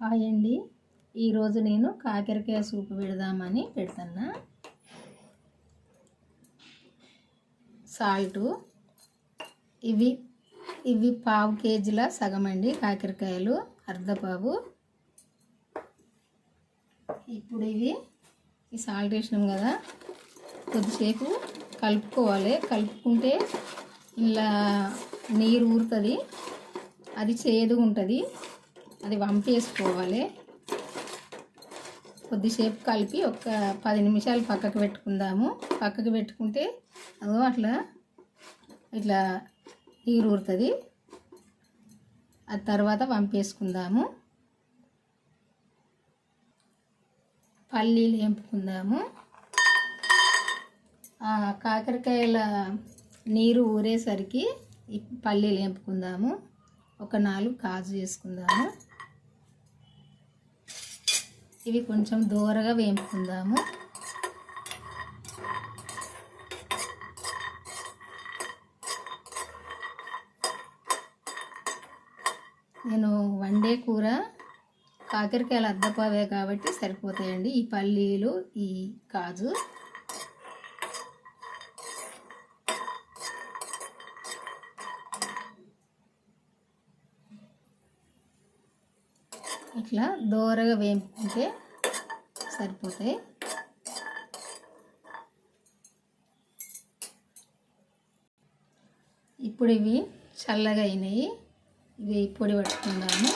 Hi అండి. ఈరోజు నేను కాకరకాయ సూప్ పెడదామని పెడుతున్నా. సాల్టు. ఇవి ఇవి పావు కేజీల సగం అండి కాకరకాయలు అర్ధపావు ఇప్పుడు ఇవి ఈ సాల్ట్ వేసినాం కదా కొద్దిసేపు కలుపుకోవాలి. కలుపుకుంటే ఇలా నీరు ఊరుతుంది అది చేదుగా ఉంటుంది అది వంపేసుకోవాలి. కొద్దిసేపు కలిపి ఒక పది నిమిషాలు పక్కకు పెట్టుకుందాము. పక్కకు పెట్టుకుంటే అదో అట్లా ఇట్లా నీరు ఊరుతుంది ఆ తర్వాత వంపేసుకుందాము. పల్లీలు వేంపుకుందాము. కాకరకాయల నీరు ఊరేసరికి పల్లీలు వేంపుకుందాము. ఒక నాలుగు కాజు వేసుకుందాము. ఇవి కొంచెం దూరగా వేపుకుందాము. నేను వండే కూర కాకరకాయలు అద్దపావే కాబట్టి సరిపోతాయండి. ఈ పల్లీలు ఈ కాజు ఇట్లా దోరగా వేపుకుంటే సరిపోతాయి. ఇప్పుడు ఇవి చల్లగా అయినాయి. ఇవి పొడి పట్టుకుందాము.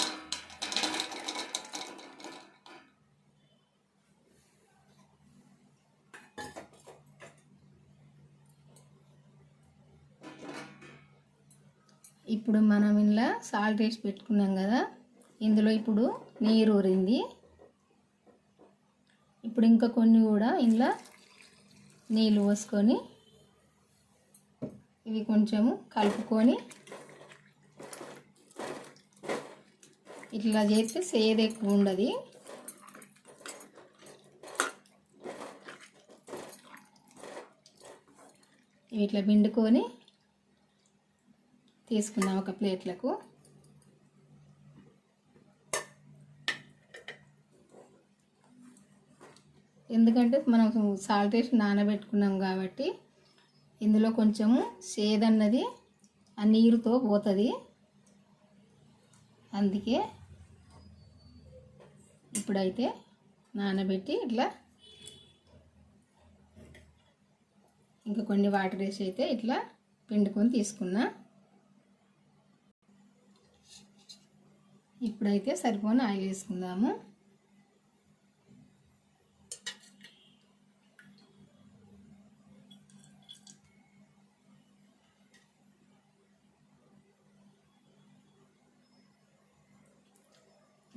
ఇప్పుడు మనం ఇలా సాల్ట్ వేసి పెట్టుకున్నాం కదా. ఇందులో ఇప్పుడు నీరు ఊరింది. ఇప్పుడు ఇంకా కొన్ని కూడా ఇందులో నీళ్ళు పోసుకొని ఇవి కొంచెము కలుపుకొని ఇట్లా చేస్తే సేద ఎక్కువ ఉండదు. ఇవి ఇట్లా పిండుకొని తీసుకుందాం ఒక ప్లేట్లకు. ఎందుకంటే మనం సాల్ట్ వేసి నానబెట్టుకున్నాం కాబట్టి ఇందులో కొంచెము సేదన్నది ఆ నీరుతో పోతుంది. అందుకే ఇప్పుడైతే నానబెట్టి ఇట్లా ఇంకా కొన్ని వాటర్ వేసి అయితే ఇట్లా పిండుకొని తీసుకున్నా. ఇప్పుడైతే సరిపోని ఆయిల్ వేసుకుందాము.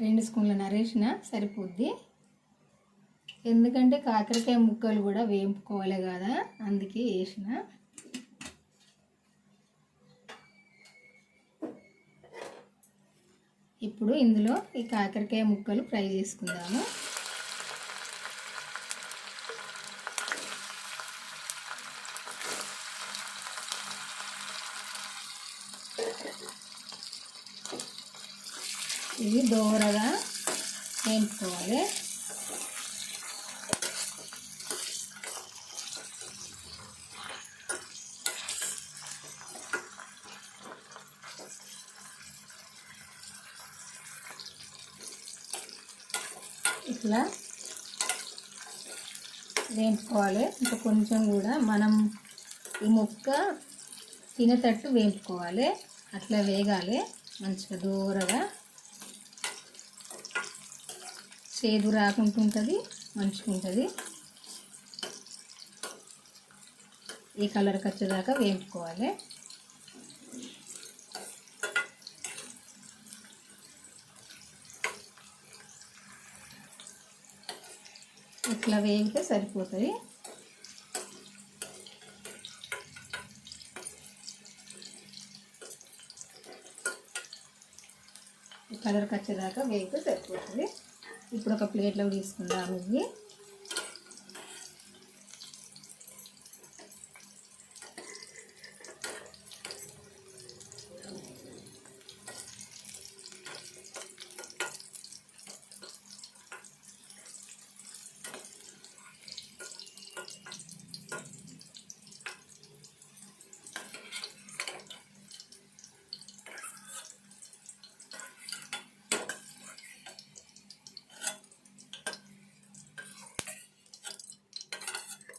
రెండు స్పూన్ల నరేసిన సరిపోద్ది. ఎందుకంటే కాకరకాయ ముక్కలు కూడా వేపుకోవాలి కదా అందుకే వేసిన. ఇప్పుడు ఇందులో ఈ కాకరకాయ ముక్కలు ఫ్రై చేసుకుందాము. ఇవి దోరగా వేయించుకోవాలి. ఇట్లా వేయించుకోవాలి. ఇంకా కొంచెం కూడా మనం ఈ ముక్క తినేటట్టు వేయించుకోవాలి. అట్లా వేగాలి. మంచిగా దూరగా చేదు రాకుండా ఉంటుంది మంచిగా ఉంటుంది. ఈ కలర్కి వచ్చేదాకా వేయించుకోవాలి. ఇట్లా వేగితే సరిపోతుంది. కలర్కి వచ్చేదాకా వేగితే సరిపోతుంది. ఇప్పుడు ఒక ప్లేట్లో తీసుకుందాం ఇవి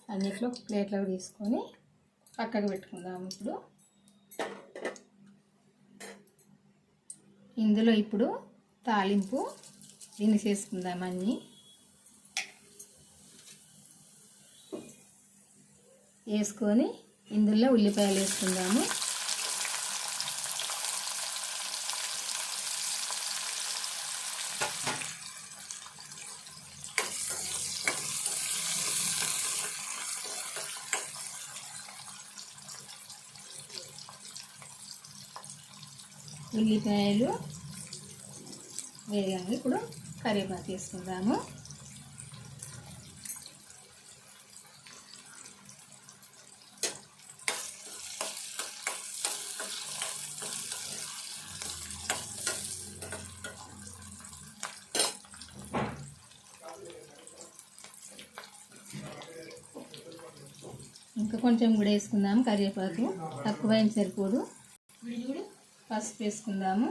అన్నిట్లో ప్లేట్లో తీసుకొని పక్కకు పెట్టుకుందాం ఇప్పుడు. ఇందులో ఇప్పుడు తాలింపు దినిసేసుకుందాం అన్నీ. వేసుకొని ఇందులో ఉల్లిపాయలు వేసుకుందాము. ఉల్లిపాయలు వేగాము ఇప్పుడు కరివేపాకు తీసుకుందాము ఇంకా కొంచెం కూడా వేసుకుందాము కరివేపాకు. తక్కువైన సరిపోదు. పసుపు వేసుకుందాము.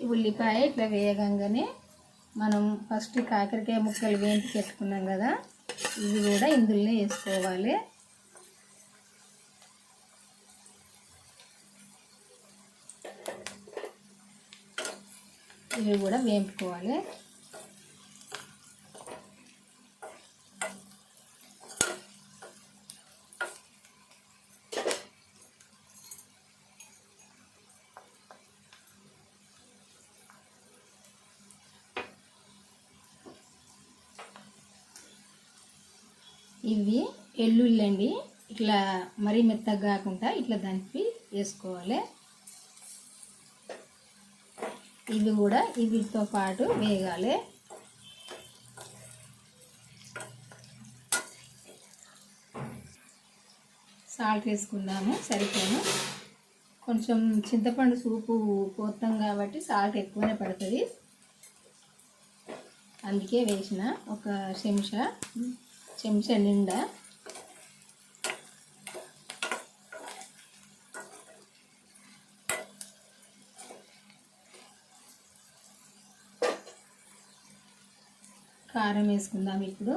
ఈ ఉల్లిపాయ ఇట్లా వేయగానే మనం ఫస్ట్ కాకరకాయ ముక్కలు వేయించి పెట్టుకున్నాం కదా ఇవి కూడా ఇందులోనే వేసుకోవాలి. ఇవి కూడా వేపుకోవాలి ఇవి ఎల్లుల్లి అండి ఇట్లా మరీ మెత్తగా కాకుండా ఇట్లా దంపి వేసుకోవాలి. ఇవి కూడా వీటితో పాటు వేగాలి. సాల్ట్ వేసుకున్నాము సరిపోను. కొంచెం చింతపండు సూపు పోతాం కాబట్టి సాల్ట్ ఎక్కువనే పడుతుంది. అందుకే వేసిన ఒక చెంచా. చెంచా నిండా. కారం వేసుకుందాం ఇప్పుడు.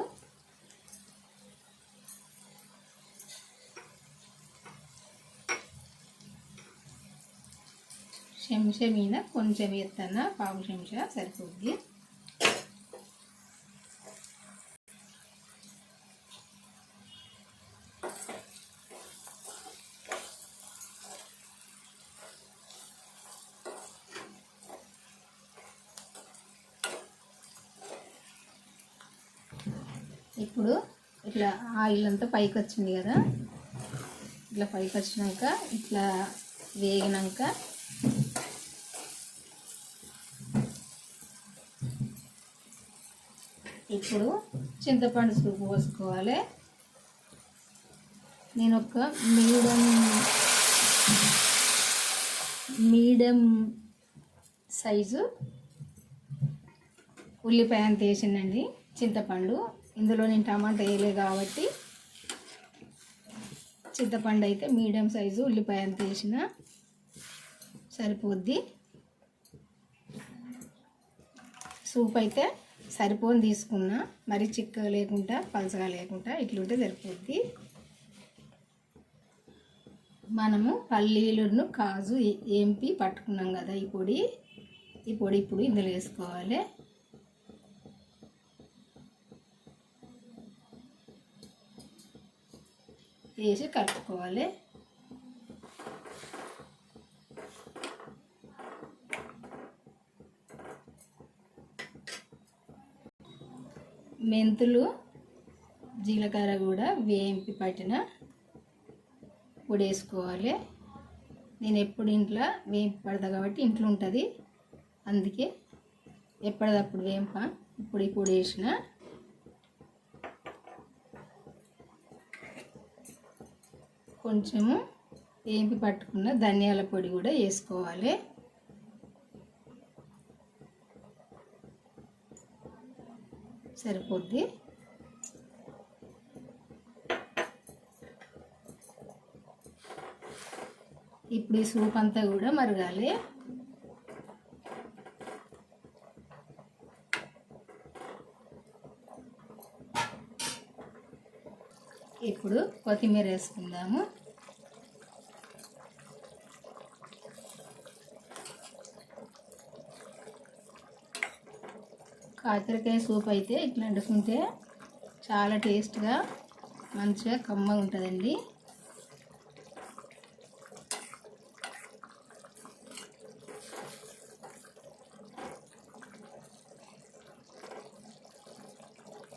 చెంచా మీద కొంచెం ఎత్తన పావు చెంచా సరిపోద్ది. ఇప్పుడు ఇట్లా ఆయిల్ అంతా పైకి వచ్చింది కదా. ఇట్లా పైకి వచ్చినాక ఇట్లా వేగినాక ఇప్పుడు చింతపండు సూపు పోసుకోవాలి. నేను ఒక మీడియం మీడియం సైజు ఉల్లిపాయ అంత వేసిందండి చింతపండు. ఇందులో నేను టమాటా వేయలేదు కాబట్టి చింతపండు అయితే మీడియం సైజు ఉల్లిపాయ అంత వేసిన సరిపోద్ది. సూప్ అయితే సరిపోని తీసుకున్నా మరి చిక్కగా లేకుండా పలసగా లేకుండా ఇట్లుంటే సరిపోద్ది. మనము పల్లీలను కాజు ఏంపి పట్టుకున్నాం కదా ఈ పొడి. ఈ పొడి ఇప్పుడు ఇందులో వేసుకోవాలి. వేసి కలుపుకోవాలి. మెంతులు జీలకర్ర కూడా వేయింపి పట్టిన పొడి వేసుకోవాలి నేను ఎప్పుడు ఇంట్లో వేయింపు పడతా కాబట్టి ఇంట్లో ఉంటుంది. అందుకే ఎప్పటిదప్పుడు వేంప ఇప్పుడు ఈ పొడి వేసిన కొంచెము ఏంపి పట్టుకున్న ధనియాల పొడి కూడా వేసుకోవాలి. సరిపోద్ది. ఇప్పుడు ఈ సూప్ అంతా కూడా మరగాలి. ఇప్పుడు కొత్తిమీర వేసుకుందాము. కాకరకాయ సూప్ అయితే ఇట్లా వండుకుంటే చాలా టేస్ట్గా మంచిగా కమ్మగా ఉంటుందండి.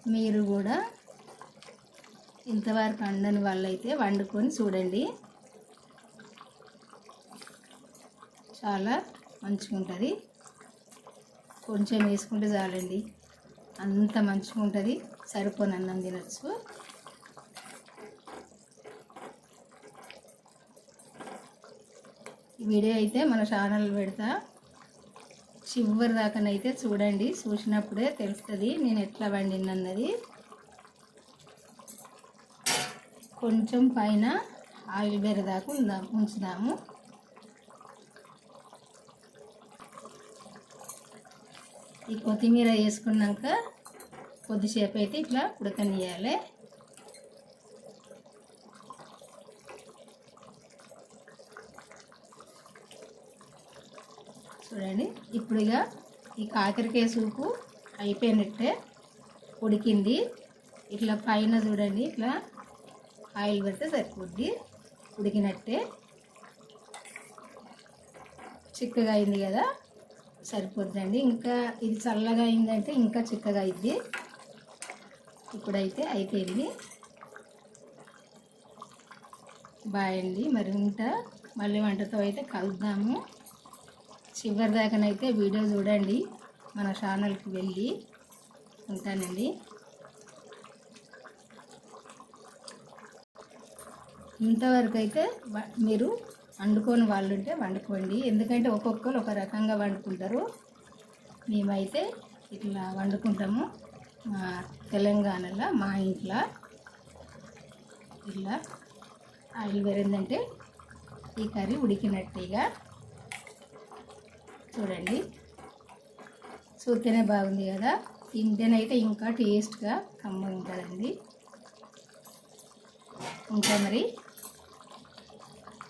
మీరు కూడా ఇంతవరకు వండని వాళ్ళైతే వండుకొని చూడండి. చాలా మంచిగా ఉంటుంది కొంచెం వేసుకుంటే చాలండి. అంత మంచిగా ఉంటుంది సరిపోని అన్నం తినచ్చు. ఈ వీడియో అయితే మన ఛానల్ పెడతా. చివరి దాకానైతే చూడండి. చూసినప్పుడే తెలుస్తుంది నేను ఎట్లా వండినన్నది. కొంచెం పైన ఆయిల్ బెరదాకు ఉందా ఉంచుదాము ఈ కొత్తిమీర వేసుకున్నాక కొద్దిసేపు అయితే ఇట్లా ఉడకనియాలి చూడండి ఇప్పుడు ఇక ఈ కాకరకాయ సూపు అయిపోయినట్టే ఉడికింది. ఇట్లా పైన చూడండి ఇట్లా ఆయిల్ పెడితే సరిపోద్ది. ఉడికినట్టే. చిక్కగా అయింది కదా సరిపోద్దండి. ఇంకా ఇది చల్లగా అయిందంటే ఇంకా చిక్కగా అయింది. ఇప్పుడైతే అయిపోయింది. బాయ్ అండి మరి మళ్ళీ వంటతో అయితే కలుద్దాము. చివరి దాకానైతే వీడియో చూడండి మన ఛానల్కి వెళ్ళి ఉంటానండి. ఇంతవరకు అయితే వ- మీరు వండుకొని వాళ్ళు ఉంటే వండుకోండి. ఎందుకంటే ఒక్కొక్కరు ఒక రకంగా వండుకుంటారు. మేమైతే ఇట్లా వండుకుంటాము. మా తెలంగాణలో మా ఇంట్లో ఇట్లా ఆయిల్ వేరేందంటే ఈ కర్రీ ఉడికినట్టుగా చూడండి. చూస్తేనే బాగుంది కదా. తింటేనైతే ఇంకా టేస్ట్గా కమ్మగా ఉంటుందండి ఇంకా మరి